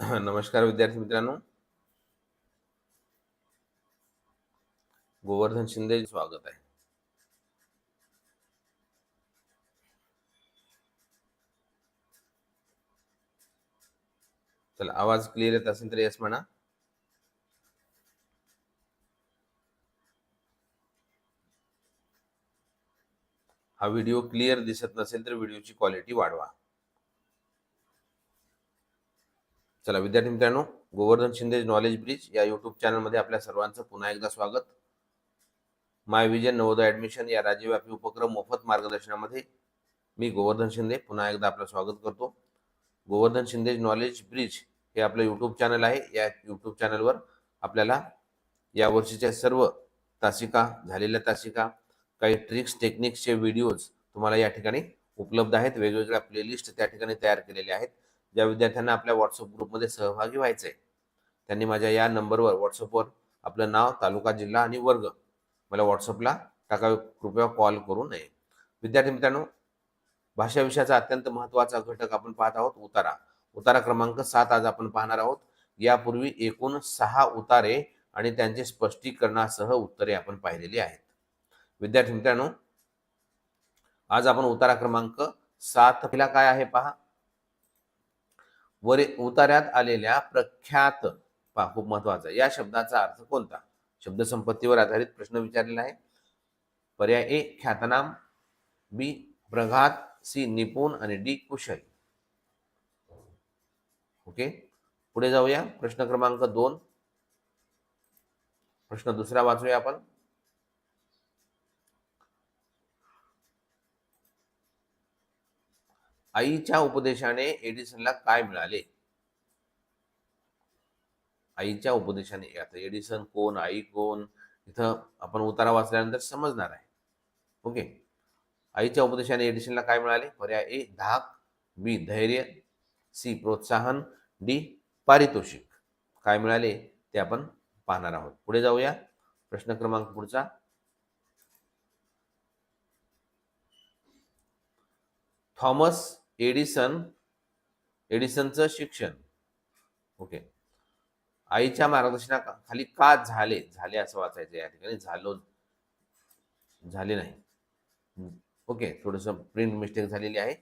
नमस्कार विद्यार्थी मित्रांनो. गोवर्धन शिंदे स्वागत आहे. चला आवाज क्लिअर येत असेल तर येस म्हणा. हा व्हिडिओ क्लिअर दिसत नसेल तर व्हिडिओची क्वालिटी वाढवा. चला विद्यार्थी मित्रांनो गोवर्धन शिंदे नॉलेज ब्रिज या युट्यूब चॅनलमध्ये आपल्या सर्वांचं पुन्हा एकदा स्वागत. माय विजन नवोदय ॲडमिशन या राज्यव्यापी उपक्रम मोफत मार्गदर्शनामध्ये मी गोवर्धन शिंदे पुन्हा एकदा आपलं स्वागत करतो. गोवर्धन शिंदे नॉलेज ब्रिज हे आपलं यूट्यूब चॅनल आहे. या यूट्यूब चॅनलवर आपल्याला यावर्षीच्या सर्व तासिका झालेल्या तासिका काही ट्रिक्स टेक्निक्सचे व्हिडिओज तुम्हाला या ठिकाणी उपलब्ध आहेत. वेगवेगळ्या प्लेलिस्ट त्या ठिकाणी तयार केलेल्या आहेत. ज्या विद्यार्थ्यांना आपल्या व्हॉट्सअप ग्रुपमध्ये सहभागी व्हायचं आहे त्यांनी माझ्या या नंबरवर व्हॉट्सअपवर आपलं नाव तालुका जिल्हा आणि वर्ग मला व्हॉट्सअपला टाकावे. कृपया कॉल करू नये. विद्यार्थी मित्रांनो भाषा विषयाचा अत्यंत महत्त्वाचा घटक आपण पाहत आहोत उतारा. उतारा क्रमांक सात आज आपण पाहणार आहोत. यापूर्वी एकूण सहा उतारे आणि त्यांचे स्पष्टीकरणासह उत्तरे आपण पाहिलेली आहेत. विद्यार्थी मित्रांनो आज आपण उतारा क्रमांक सात पहिला काय आहे पहा? वर उतार्यात आलेल्या प्रख्यात पा खूप महत्त्वाचा या शब्दाचा अर्थ कोणता? शब्दसंपत्तीवर आधारित प्रश्न विचारलेला आहे. पर्याय ए ख्यातनाम बी प्रघात सी निपुण आणि डी कुशल. ओके? पुढे जाऊया. प्रश्न क्रमांक दोन. प्रश्न दुसरा वाचूया आपण. आईच्या उपदेशाने एडिसनला काय मिळाले? आईच्या उपदेशाने आता एडिसन कोण? आई कोण? इथं आपण उतारा वाचल्यानंतर समजणार आहे. ओके? आईच्या उपदेशाने एडिसनला काय मिळाले? पर्याय ए धाक बी धैर्य सी प्रोत्साहन डी पारितोषिक. काय मिळाले? ते आपण पाहणार आहोत. पुढे जाऊया. प्रश्न क्रमांक पुढचा. थॉमस एडिसन एडिसनचं शिक्षण. ओके. आईच्या मार्गदर्शनाखाली का झाले? झाले असं वाचायचं या ठिकाणी. झालो. झाले नाही. ओके. थोडंसं प्रिंट मिस्टेक झालेली आहे.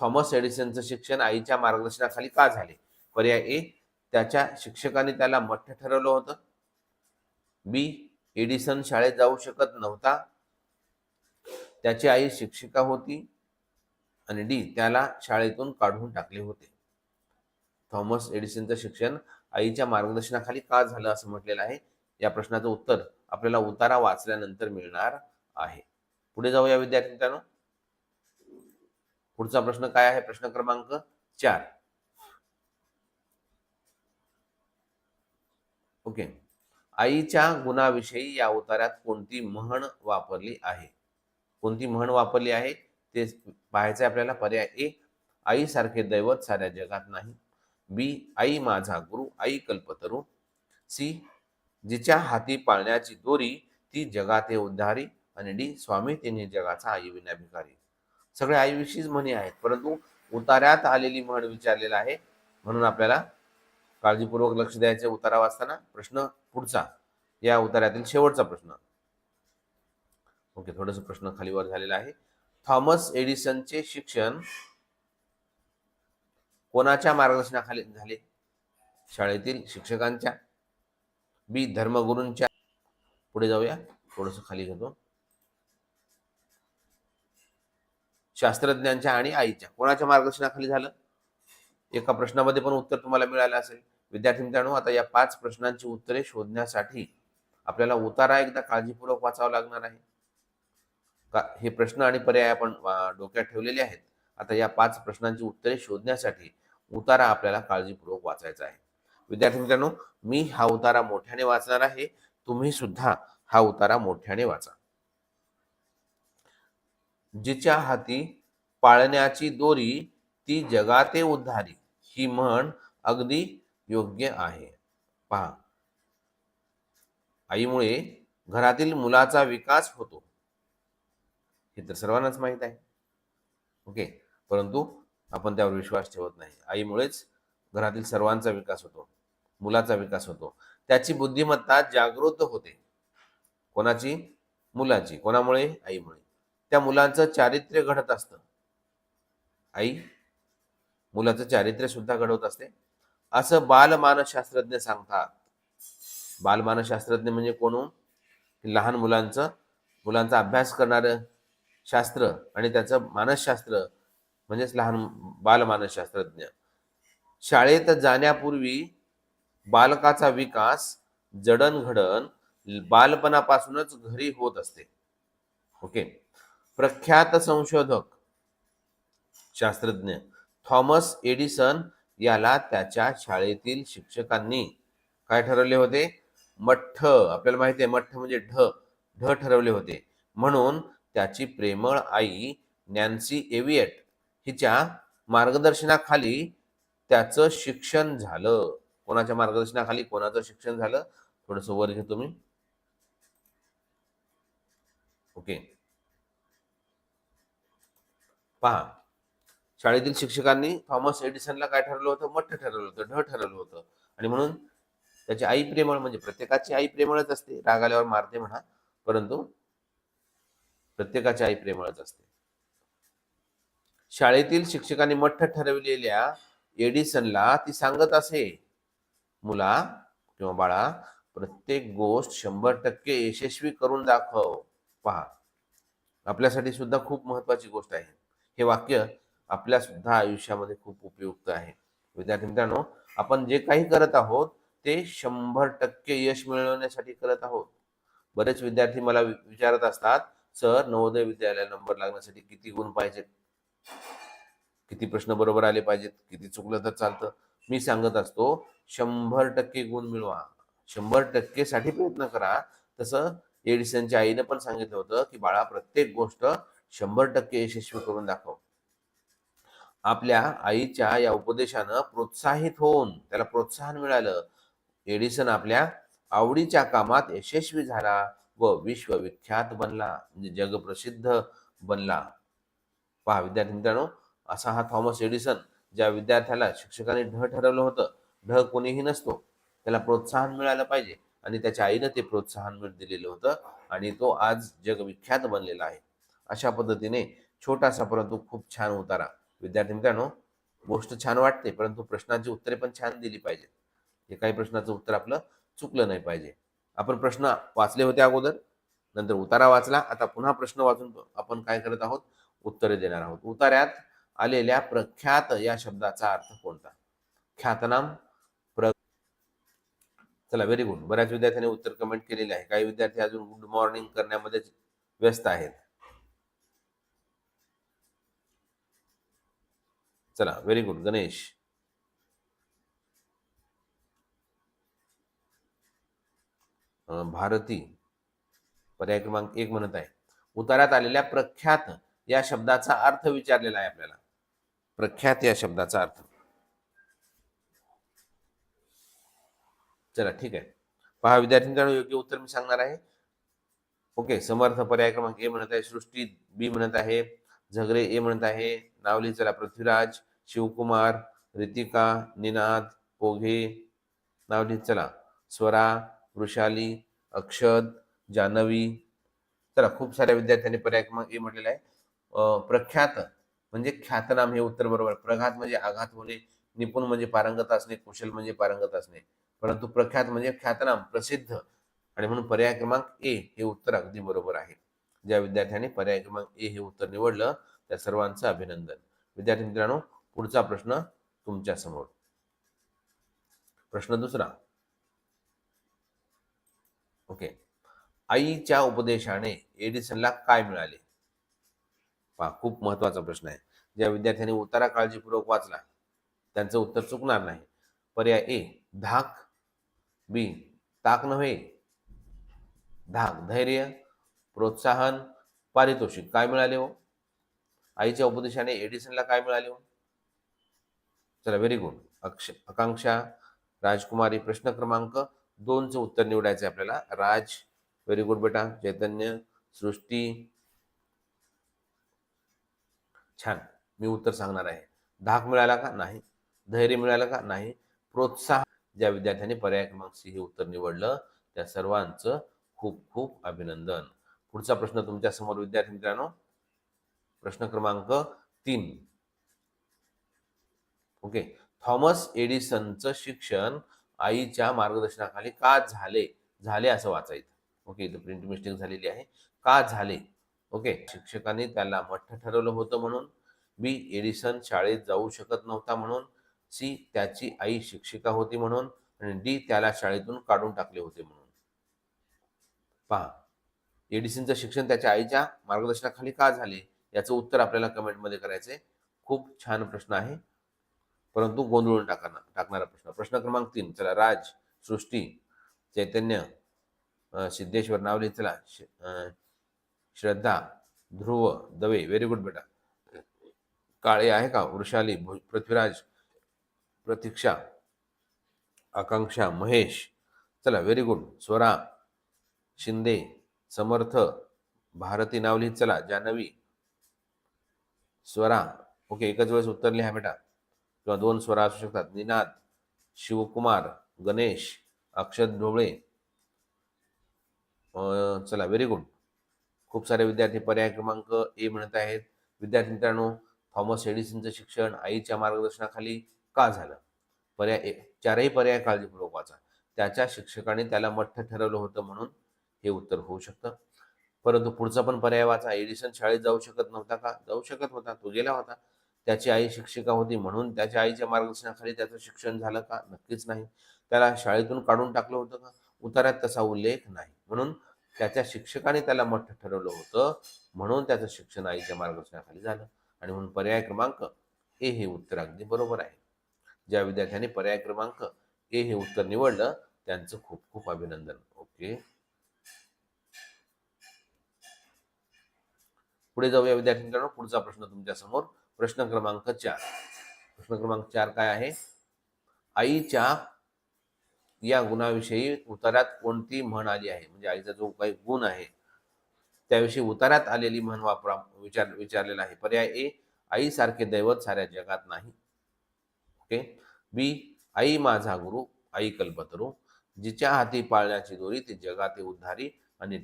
थॉमस एडिसनचं शिक्षण आईच्या मार्गदर्शनाखाली का झाले? पर्याय ए त्याच्या शिक्षकाने त्याला मठ्ठ ठरवलं होतं. बी एडिसन शाळेत जाऊ शकत नव्हता. त्याची आई शिक्षिका होती. आणि डी त्याला शाळेतून काढून टाकले होते. थॉमस एडिसनचं शिक्षण आईच्या मार्गदर्शनाखाली का झालं असं म्हटलेलं आहे? या प्रश्नाचं उत्तर आपल्याला उतारा वाचल्यानंतर मिळणार आहे. पुढे जाऊया विद्यार्थी मित्रांनो. पुढचा प्रश्न काय आहे? प्रश्न क्रमांक चार. ओके. आईच्या गुणाविषयी या उतार्यात कोणती म्हण वापरली आहे? कोणती म्हण वापरली आहे? ते पाहायचे आपल्याला पर्याय ए आईसारखे दैवत साऱ्या जगात नाही. बी आई माझा गुरु आई कल्पतरू सी जिच्या हाती पाळण्याची दोरी ती जगाते उद्धारी आणि डी स्वामी तिने जगाचा आई विनाभिकारी. सगळे आईविषयीच म्हणी आहेत परंतु उतार्यात आलेली म्हण विचारलेला आहे. म्हणून आपल्याला काळजीपूर्वक लक्ष द्यायचे उतारा वाचताना. प्रश्न पुढचा या उतार्यातील शेवटचा प्रश्न. ओके थोडस प्रश्न खालीवर झालेला आहे. थॉमस एडिसनचे शिक्षण कोणाच्या मार्गदर्शनाखाली झाले? शाळेतील शिक्षकांच्या बी धर्मगुरूंच्या. पुढे जाऊया थोडस खाली घेतो. शास्त्रज्ञांच्या आणि आईच्या. कोणाच्या मार्गदर्शनाखाली झालं? एका प्रश्नामध्ये पण उत्तर तुम्हाला मिळालं असेल. विद्यार्थी मित्रांनो आता या पाच प्रश्नांची उत्तरे शोधण्यासाठी आपल्याला उतारा एकदा काळजीपूर्वक वाचावा लागणार आहे. का हे प्रश्न आणि पर्याय आपण डोक्यात ठेवलेले आहेत. आता या पाच प्रश्नांची उत्तरे शोधण्यासाठी उतारा आपल्याला काळजीपूर्वक वाचायचा आहे. विद्यार्थी मित्रांनो मी हा उतारा मोठ्याने वाचणार आहे. तुम्ही सुद्धा हा उतारा मोठ्याने वाचा. जिच्या हाती पाळण्याची दोरी ती जगाते उद्धारी. ही म्हण अगदी योग्य आहे. पहा. आईमुळे घरातील मुलाचा विकास होतो. हे तर सर्वांनाच माहीत आहे. ओके परंतु आपण त्यावर विश्वास ठेवत नाही. आईमुळेच घरातील सर्वांचा विकास होतो मुलाचा विकास होतो. त्याची बुद्धिमत्ता जागृत होते. कोणाची? मुलाची. कोणामुळे? आईमुळे. त्या मुलांचं चारित्र्य घडत असतं. आई मुलाचं चारित्र्य सुद्धा घडवत असते. असं बालमानसशास्त्रज्ञ सांगतात. बालमानसशास्त्रज्ञ म्हणजे कोण हो? लहान मुलांचं मुलांचा अभ्यास करणारं शास्त्र आणि त्याचं मानसशास्त्र म्हणजेच लहान बालमानसशास्त्रज्ञ शाळेत जाण्यापूर्वी बालकाचा विकास जडणघडण बालपणापासूनच घरी होत असते. ओके? प्रख्यात संशोधक शास्त्रज्ञ थॉमस एडिसन याला त्याच्या शाळेतील शिक्षकांनी काय ठरवले होते? मठ्ठ. आपल्याला माहिती आहे मठ्ठ म्हणजे ढ. ढ ठरवले होते. म्हणून त्याची प्रेमळ आई नॅन्सी एव्हिएट हिच्या मार्गदर्शनाखाली त्याचं शिक्षण झालं. कोणाच्या मार्गदर्शनाखाली कोणाचं शिक्षण झालं? थोडस वर घेतो तुम्ही. ओके. पहा शाळेतील शिक्षकांनी थॉमस एडिसनला काय ठरवलं होतं? मठ्ठ ठरवलं होतं ढ ठरवलं होतं. आणि म्हणून त्याची आई प्रेमळ म्हणजे प्रत्येकाची आई प्रेमळच असते. राग आल्यावर मारते म्हणा. परंतु प्रत्येकाची आई प्रेमळच असते. शाळेतील शिक्षकांनी मठ्ठ ठरवलेल्या एडिसनला ती सांगत असे मुला किंवा बाळा प्रत्येक गोष्ट शंभर टक्के यशस्वी करून दाखव. पहा आपल्यासाठी सुद्धा खूप महत्वाची गोष्ट आहे. हे वाक्य आपल्या सुद्धा आयुष्यामध्ये खूप उपयुक्त आहे. विद्यार्थी मित्रांनो आपण जे काही करत आहोत ते शंभर टक्के यश मिळवण्यासाठी करत आहोत. बरेच विद्यार्थी मला वि- विचारत असतात सर नवोदय विद्यालय नंबर लागण्यासाठी किती गुण पाहिजेत? किती प्रश्न बरोबर आले पाहिजेत? किती चुकलं तर चालतं? मी सांगत असतो शंभर टक्के गुण मिळवा. शंभर टक्के साठी प्रयत्न करा. तसं एडिसनच्या आईनं पण सांगितलं होतं की बाळा प्रत्येक गोष्ट शंभर टक्के यशस्वी करून दाखव. आपल्या आईच्या या उपदेशानं प्रोत्साहित होऊन त्याला प्रोत्साहन मिळालं. एडिसन आपल्या आवडीच्या कामात यशस्वी झाला. व विश्वविख्यात बनला म्हणजे जगप्रसिद्ध बनला. पहा विद्यार्थी मित्रांनो असा हा थॉमस एडिसन ज्या विद्यार्थ्याला शिक्षकांनी ढ ठरवलं होतं ढ कोणीही नसतो त्याला प्रोत्साहन मिळालं पाहिजे आणि त्याच्या आईनं ते प्रोत्साहन मिळ- दिलेलं होतं आणि तो आज जगविख्यात बनलेला आहे. अशा पद्धतीने छोटासा परंतु खूप छान उतारा. विद्यार्थी मित्रांनो गोष्ट छान वाटते परंतु प्रश्नाची उत्तरे पण छान दिली पाहिजेत. हे काही प्रश्नाचं उत्तर आपलं चुकलं नाही पाहिजे. आपण प्रश्न वाचले होते अगोदर नंतर उतारा वाचला. आता पुन्हा प्रश्न वाचून आपण काय करत आहोत? उत्तरे देणार आहोत. उतार्यात आलेल्या प्रख्यात या शब्दाचा अर्थ कोणता? ख्यातनाम प्र चला व्हेरी गुड बऱ्याच विद्यार्थ्यांनी उत्तर कमेंट केलेले आहे. काही विद्यार्थी अजून गुड मॉर्निंग करण्यामध्ये व्यस्त आहेत. चला व्हेरी गुड गणेश. भारती पर्याय क्रमांक एक म्हणत आहे. उतारात आलेल्या प्रख्यात या शब्दाचा अर्थ विचारलेला आहे आपल्याला. प्रख्यात या शब्दाचा अर्थ. चला ठीक आहे. पहा विद्यार्थ्यांकडे योग्य उत्तर मी सांगणार आहे. ओके समर्थ पर्याय क्रमांक ए म्हणत आहे सृष्टी बी म्हणत आहे झगरे ए म्हणत आहे नावली चला पृथ्वीराज शिवकुमार रितिका निनाद पोघे नावली चला स्वरा वृषाली अक्षद जानवी. चला खूप साऱ्या विद्यार्थ्यांनी पर्याय क्रमांक ए म्हटलेला आहे. प्रख्यात म्हणजे ख्यातनाम हे उत्तर बरोबर. प्रघात म्हणजे आघात होणे निपुण म्हणजे पारंगत असणे कुशल म्हणजे पारंगत असणे. परंतु प्रख्यात म्हणजे ख्यातनाम प्रसिद्ध. आणि म्हणून पर्याय क्रमांक ए हे उत्तर अगदी बरोबर आहे. ज्या विद्यार्थ्यांनी पर्याय क्रमांक ए हे उत्तर निवडलं त्या सर्वांचं अभिनंदन. विद्यार्थी मित्रांनो पुढचा प्रश्न तुमच्यासमोर. प्रश्न दुसरा. ओके. आईच्या उपदेशाने एडिसनला काय मिळाले? पहा खूप महत्त्वाचा प्रश्न आहे. ज्या विद्यार्थ्यांनी उत्तरा काळजीपूर्वक वाचला त्यांचं उत्तर चुकणार नाही. पर्याय ए धाक. बी ताक नव्हे. धाक धैर्य प्रोत्साहन पारितोषिक. काय मिळाले हो? आईच्या उपदेशाने एडिसनला काय मिळाले हो? चला व्हेरी गुड अक्ष आकांक्षा राजकुमारी प्रश्न क्रमांक दोनचं उत्तर निवडायचं आहे आपल्याला. राज व्हेरी गुड बेटा. चैतन्य सृष्टी. छान. मी उत्तर सांगणार आहे. धाक मिळाला का? नाही. धैर्य मिळालं का? नाही. प्रोत्साहन ज्या विद्यार्थ्यांनी पर्याय क्रमांक सी हे उत्तर निवडलं त्या सर्वांचं खूप खूप अभिनंदन. पुढचा प्रश्न तुमच्यासमोर विद्यार्थी मित्रांनो. प्रश्न क्रमांक तीन. ओके. थॉमस एडिसनचं शिक्षण आईच्या मार्गदर्शनाखाली का झाले झाले असं वाचायचं. ओके इथं प्रिंट मिस्टेक झालेली आहे. का झाले? ओके शिक्षकांनी त्याला मठ्ठ ठरवलं होतं म्हणून. बी एडिसन शाळेत जाऊ शकत नव्हता म्हणून. सी त्याची आई शिक्षिका होती म्हणून. आणि डी त्याला शाळेतून काढून टाकले होते म्हणून. पहा एडिसनचं शिक्षण त्याच्या आईच्या मार्गदर्शनाखाली का झाले? याचं उत्तर आपल्याला कमेंटमध्ये करायचंय. खूप छान प्रश्न आहे. परंतु गोंधळून टाकणार टाकणारा प्रश्न. प्रश्न क्रमांक तीन चला राज सृष्टी चैतन्य सिद्धेश्वर नावले चला श्रद्धा ध्रुव दवे व्हेरी गुड बेटा. काळे आहे का? वृषाली पृथ्वीराज प्रतीक्षा आकांक्षा महेश. चला व्हेरी गुड स्वरा शिंदे समर्थ भारती नावली चला जान्हवी स्वरा ओके एकच वेळेस उत्तर लिहा बेटा. किंवा दोन स्वर असू शकतात. निनाद शिवकुमार गणेश अक्षत ढोबळे चला व्हेरी गुड खूप सारे विद्यार्थी पर्याय क्रमांक ए म्हणत आहेत. विद्यार्थी मित्रांनो थॉमस एडिसनचं शिक्षण आईच्या मार्गदर्शनाखाली का झालं? पर्याय चारही पर्याय काळजीपूर्वक वाचा. त्याच्या शिक्षकाने त्याला मठ्ठ ठरवलं होतं म्हणून हे उत्तर होऊ शकतं. परंतु पुढचा पण पर्याय वाचा. एडिसन शाळेत जाऊ शकत नव्हता का? जाऊ शकत होता. तो गेला होता. त्याची आई शिक्षिका होती म्हणून त्याच्या आईच्या मार्गदर्शनाखाली त्याचं शिक्षण झालं का? नक्कीच नाही. त्याला शाळेतून काढून टाकलं होतं का? उतार्यात तसा उल्लेख नाही. म्हणून त्याच्या शिक्षकाने त्याला मठ ठरवलं होतं. म्हणून त्याचं शिक्षण आईच्या मार्गदर्शनाखाली झालं. आणि म्हणून पर्याय क्रमांक ए हे उत्तर अगदी बरोबर आहे. ज्या विद्यार्थ्यांनी पर्याय क्रमांक ए हे उत्तर निवडलं त्यांचं खूप खूप अभिनंदन. ओके. पुढे जाऊया विद्यार्थी मित्रांनो. पुढचा प्रश्न तुमच्यासमोर प्रश्न क्रमांक चार. प्रश्न क्रमांक चार काय आहे? आईच्या या गुणाविषयी उतारात कोणती म्हण आली आहे? म्हणजे आईचा जो काही गुण आहे त्याविषयी उतारात आलेली म्हण वापरा विचार विचारलेला आहे. पर्याय ए आई सारखे दैवत साऱ्या जगात नाही. ओके? बी आई माझा गुरु आई कल्पतरू जिच्या हाती पाळण्याची दोरी ती जगाते उद्धारी आणि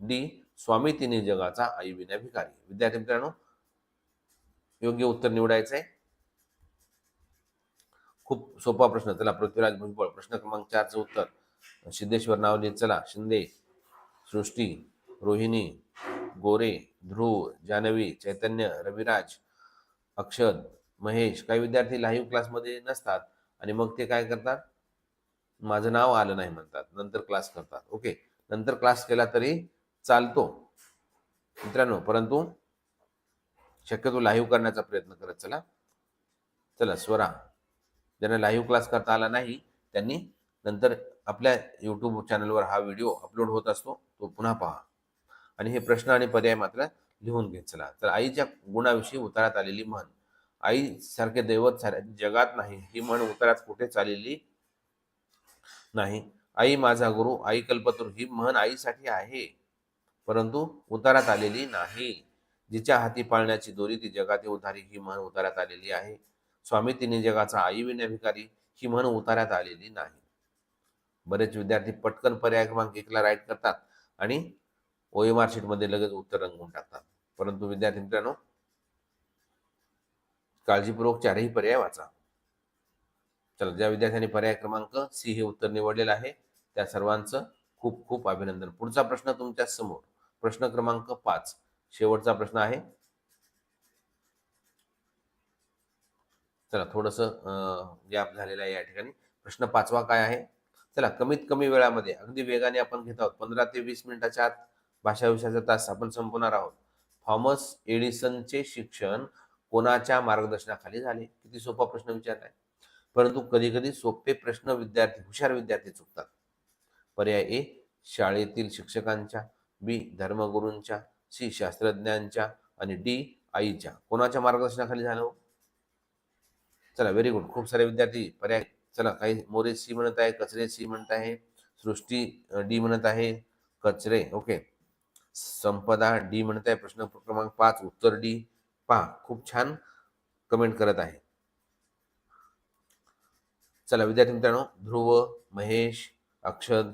डी स्वामी तिने जगाचा आई विना भिकारी. विद्यार्थी मित्रांनो योग्य उत्तर निवडायचं आहे खूप सोपा प्रश्न. चला पृथ्वीराज भुजबळ प्रश्न क्रमांक चारचं उत्तर. सिद्धेश्वर नावले चला. शिंदे सृष्टी रोहिणी गोरे ध्रुव जानवी चैतन्य रविराज अक्षद महेश. काही विद्यार्थी लाईव्ह क्लासमध्ये नसतात आणि मग ते काय करतात? माझं नाव आलं नाही म्हणतात. नंतर क्लास करतात. ओके नंतर क्लास केला तरी चालतो. मित्रांनो परंतु शक्यतो लाईव्ह करण्याचा प्रयत्न करत चला. चला स्वरा. ज्यांना लाईव्ह क्लास करता आला नाही त्यांनी नंतर आपल्या यूट्यूब चॅनलवर हा व्हिडिओ अपलोड होत असतो तो पुन्हा पहा. आणि हे प्रश्न आणि पर्याय मात्र लिहून घेत चला. तर आईच्या गुणाविषयी उतारात आलेली म्हण. आई सारखे दैवत सारे जगात नाही. ही म्हण उतारात कुठेच आलेली नाही. आई माझा गुरु आई कल्पतरू ही म्हण आईसाठी आहे. परंतु उतारात आलेली नाही. जिच्या हाती पाळण्याची दोरी ती जगातील उधारी ही म्हण उतारात आलेली आहे. स्वामी तिने जगाचा आई विना ही म्हण उतारात आलेली नाही. बरेच विद्यार्थी पटकन पर्याय क्रमांक एकला राईट करतात आणि ओएमआर शीटमध्ये लगेच उत्तर रंगवून टाकतात. परंतु विद्यार्थी मित्रांनो काळजीपूर्वक चारही पर्याय वाचा. चला ज्या विद्यार्थ्यांनी पर्याय क्रमांक सी हे उत्तर निवडलेलं आहे त्या सर्वांचं खूप खूप अभिनंदन. पुढचा प्रश्न तुमच्यासमोर. प्रश्न क्रमांक पाच. शेवटचा प्रश्न आहे. चला थोडस गॅप झालेला आहे या ठिकाणी. प्रश्न पाचवा काय आहे? चला कमीत कमी वेळामध्ये अगदी वेगाने आपण घेत आहोत. पंधरा ते वीस मिनिटाच्या आत भाषा विषयाचा तास आपण संपवणार आहोत. थॉमस एडिसनचे शिक्षण कोणाच्या मार्गदर्शनाखाली झाले? किती सोपा प्रश्न विचारलाय. परंतु कधी कधी सोपे प्रश्न विद्यार्थी हुशार विद्यार्थी चुकतात. पर्याय ए शाळेतील शिक्षकांच्या बी धर्मगुरूंच्या सी शास्त्रज्ञांच्या आणि डी आईच्या. कोणाच्या मार्गदर्शनाखाली झालो हो? चला व्हेरी गुड खूप सारे विद्यार्थी पर्याय चला काही मोरे सी म्हणत आहे कचरे सी म्हणत आहे सृष्टी डी म्हणत आहे कचरे. ओके. संपदा डी म्हणत आहे प्रश्न क्रमांक पाच उत्तर डी. पहा खूप छान कमेंट करत आहे. चला विद्यार्थी मित्रांनो ध्रुव महेश अक्षद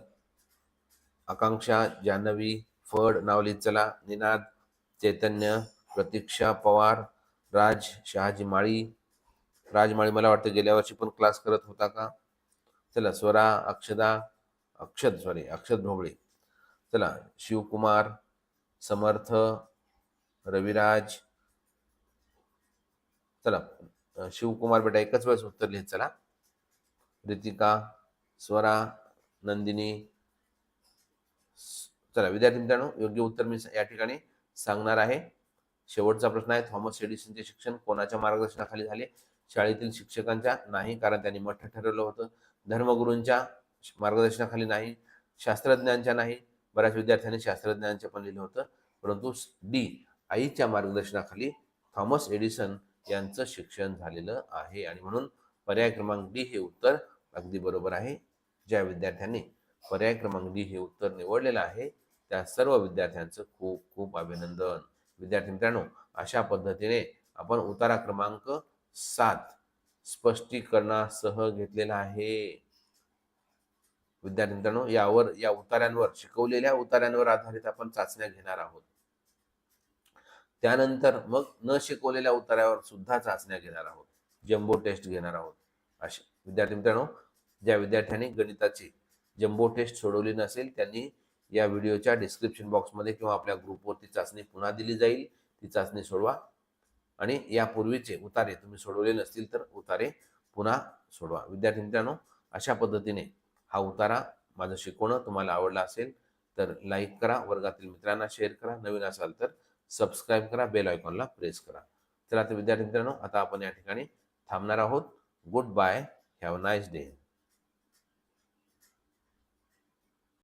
आकांक्षा जान्हवी फड नावली चला निनाद चैतन्य प्रतीक्षा पवार राज शहाजी माळी. राजमाळी मला वाटतं गेल्या वर्षी पण क्लास करत होता का? चला स्वरा अक्षदा अक्षद सॉरी अक्षद ढोबळे चला शिवकुमार समर्थ रविराज. चला शिवकुमार बेटा एकच वेळेस उत्तर लिहित चला. रितिका स्वरा नंदिनी चला विद्यार्थी मित्रांनो योग्य उत्तर मी या ठिकाणी सांगणार आहे. शेवटचा प्रश्न आहे थॉमस एडिसनचे शिक्षण कोणाच्या मार्गदर्शनाखाली झाले? शाळेतील शिक्षकांच्या नाही कारण त्यांनी मठ ठरवलं होतं. धर्मगुरूंच्या मार्गदर्शनाखाली नाही शास्त्रज्ञांच्या नाही बऱ्याच विद्यार्थ्यांनी शास्त्रज्ञांचे पण लिहिलं होतं. परंतु डी आईच्या मार्गदर्शनाखाली थॉमस एडिसन यांचं शिक्षण झालेलं आहे. आणि म्हणून पर्याय क्रमांक डी हे उत्तर अगदी बरोबर आहे. ज्या विद्यार्थ्यांनी पर्याय क्रमांक डी हे उत्तर निवडलेलं आहे त्या सर्व विद्यार्थ्यांचं खूप खूप अभिनंदन. विद्यार्थी मित्रांनो अशा पद्धतीने आपण उतारा क्रमांक सात स्पष्टीकरणासह घेतलेला आहे. विद्यार्थी मित्रांनो यावर या उतार्यांवर शिकवलेल्या उतार्यांवर आधारित आपण चाचण्या घेणार आहोत. त्यानंतर मग न शिकवलेल्या उतार्यावर सुद्धा चाचण्या घेणार आहोत. जम्बो टेस्ट घेणार आहोत. असे विद्यार्थी मित्रांनो ज्या विद्यार्थ्यांनी गणिताची जम्बो टेस्ट सोडवली नसेल त्यांनी या व्हिडिओच्या डिस्क्रिप्शन बॉक्समध्ये किंवा आपल्या ग्रुपवरती चाचणी पुन्हा दिली जाईल. ती चाचणी सोडवा. आणि यापूर्वीचे उतारे तुम्ही सोडवले नसतील तर उतारे पुन्हा सोडवा. विद्यार्थी मित्रांनो अशा पद्धतीने हा उतारा माझं शिकवणं तुम्हाला आवडला असेल तर लाईक करा वर्गातील मित्रांना शेअर करा. नवीन असाल तर सबस्क्राईब करा बेल आयकॉनला प्रेस करा. चला तर विद्यार्थी मित्रांनो आता आपण या ठिकाणी थांबणार आहोत. Good bye have nice day